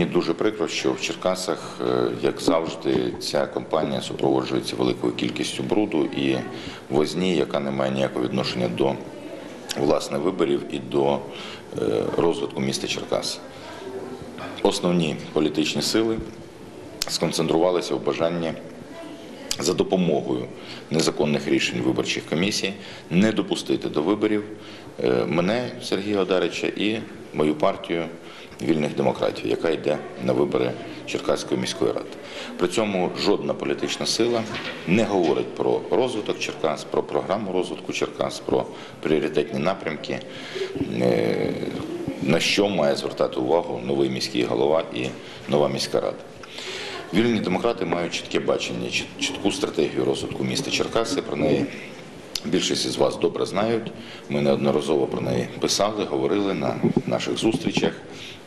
Мені дуже прикро, що в Черкасах, е, як завжди, ця кампанія супроводжується великою кількістю бруду і возні, яка не має ніякого відношення до власне виборів і до е, розвитку міста Черкас. Основні політичні сили сконцентрувалися в бажанні за допомогою незаконних рішень виборчих комісій не допустити до виборів е, мене, Сергія Одарича, і мою партію вільних демократів, яка йде на вибори Черкаської міської ради. При цьому жодна політична сила не говорить про розвиток Черкас, про програму розвитку Черкас, про пріоритетні напрямки, е, на що має звертати увагу новий міський голова і нова міська рада. Вільні демократи мають чітке бачення, чітку стратегію розвитку міста Черкаси. Про неї більшість із вас добре знають. Ми неодноразово про неї писали, говорили на наших зустрічах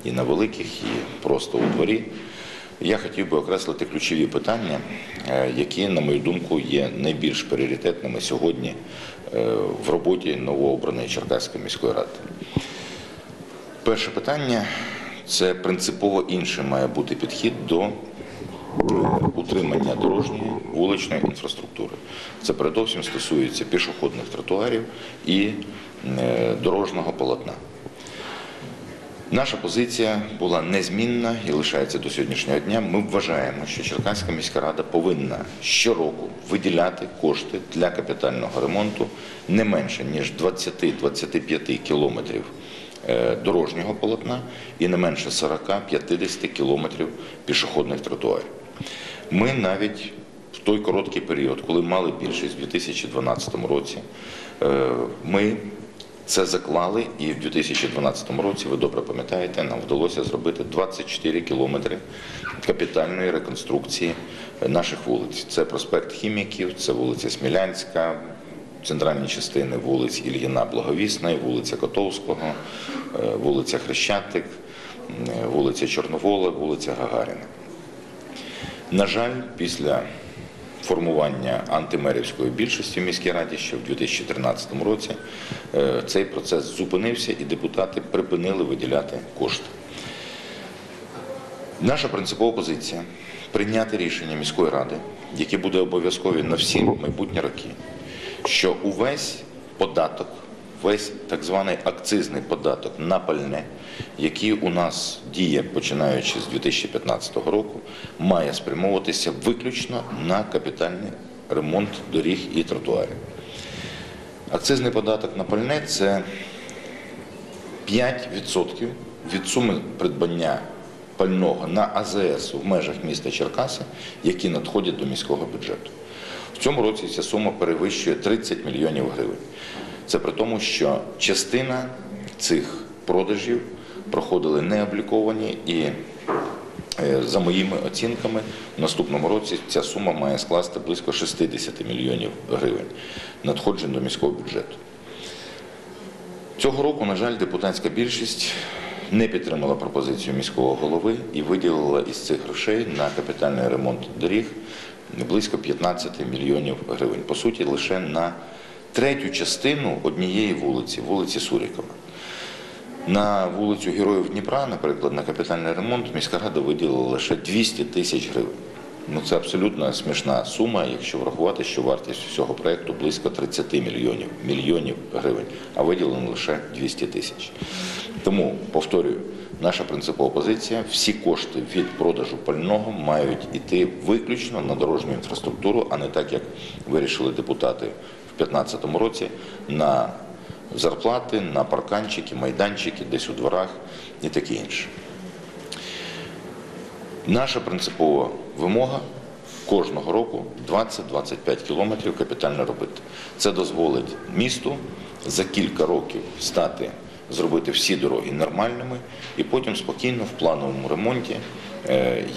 і на великих, і просто у дворі. Я хотів би окреслити ключові питання, е, які, на мою думку, є найбільш пріоритетними сьогодні е, в роботі новообраної Черкаської міської ради. Перше питання це принципово інший має бути підхід до утримання дорожньої вуличної інфраструктури. Це передовсім стосується пішохідних тротуарів і е, дорожнього полотна. Наша позиція була незмінна і лишається до сьогоднішнього дня. Ми вважаємо, що Черкаська міська рада повинна щороку виділяти кошти для капітального ремонту не менше ніж 20-25 кілометрів е, дорожнього полотна і не менше 40-50 кілометрів пішохідних тротуарів. Ми навіть в той короткий період, коли мали більшість в 2012 році, е, ми це заклали, і в 2012 році, ви добре пам'ятаєте, нам вдалося зробити 24 кілометри капітальної реконструкції наших вулиць. Це проспект Хіміків, це вулиця Смілянська, центральні частини вулиць Ільїна Благовісної, вулиця Котовського, е, вулиця Хрещатик, е, вулиця Чорновола, вулиця Гагаріна. На жаль, після формування антимерівської більшості в міській раді ще в 2013 році е, цей процес зупинився і депутати припинили виділяти кошти. Наша принципова позиція прийняти рішення міської ради, яке буде обов'язкові на всі майбутні роки, що увесь податок, весь так званий акцизний податок на пальне, який у нас діє починаючи з 2015 року, має спрямовуватися виключно на капітальний ремонт доріг і тротуарів. Акцизний податок на пальне це 5% від суми придбання пального на АЗС в межах міста Черкаси, які надходять до міського бюджету. В цьому році ця сума перевищує 30 мільйонів гривень. Це при тому, що частина цих продажів проходили необліковані і е, за моїми оцінками, в наступному році ця сума має скласти близько 60 мільйонів гривень надходжень до міського бюджету. Цього року, на жаль, депутатська більшість не підтримала пропозицію міського голови і виділила із цих грошей на капітальний ремонт доріг близько 15 мільйонів гривень. По суті, лише на третю частину однієї вулиці, вулиці Сурікова. На вулицю Героїв Дніпра, наприклад, на капітальний ремонт міська рада виділила лише 200 тисяч гривень. Ну, це абсолютно смішна сума, якщо врахувати, що вартість всього проєкту близько 30 мільйонів, мільйонів гривень, а виділено лише 200 тисяч. Тому, повторюю, наша принципова позиція, всі кошти від продажу пального мають йти виключно на дорожню інфраструктуру, а не так, як вирішили депутати в 2015 році, на зарплати, на парканчики, майданчики, десь у дворах і таке інше. Наша принципова вимога кожного року 20-25 кілометрів капітально робити. Це дозволить місту за кілька років стати, зробити всі дороги нормальними і потім спокійно в плановому ремонті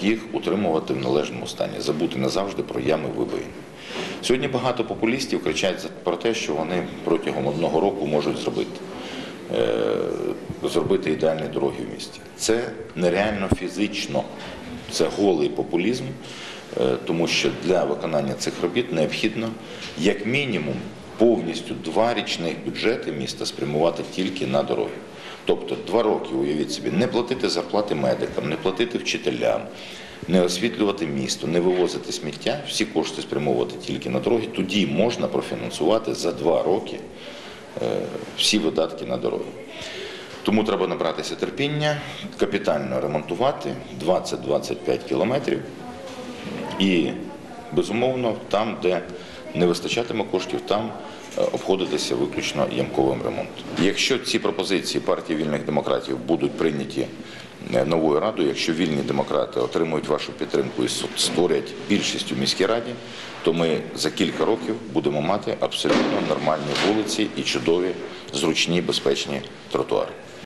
їх утримувати в належному стані, забути назавжди про ями вибоїни. Сьогодні багато популістів кричать про те, що вони протягом одного року можуть зробити. е, Зробити ідеальні дороги в місті. Це нереально фізично, це голий популізм, е, тому що для виконання цих робіт необхідно як мінімум повністю два річних бюджети міста спрямувати тільки на дороги. Тобто два роки, уявіть собі, не платити зарплати медикам, не платити вчителям, не освітлювати місто, не вивозити сміття, всі кошти спрямовувати тільки на дороги, тоді можна профінансувати за два роки е, всі видатки на дороги. Тому треба набратися терпіння, капітально ремонтувати 20-25 кілометрів і, безумовно, там, де не вистачатиме коштів, там е, обходитися виключно ямковим ремонтом. Якщо ці пропозиції партії вільних демократів будуть прийняті е, новою радою, якщо вільні демократи отримують вашу підтримку і створять більшість у міській раді, то ми за кілька років будемо мати абсолютно нормальні вулиці і чудові, зручні, безпечні тротуари.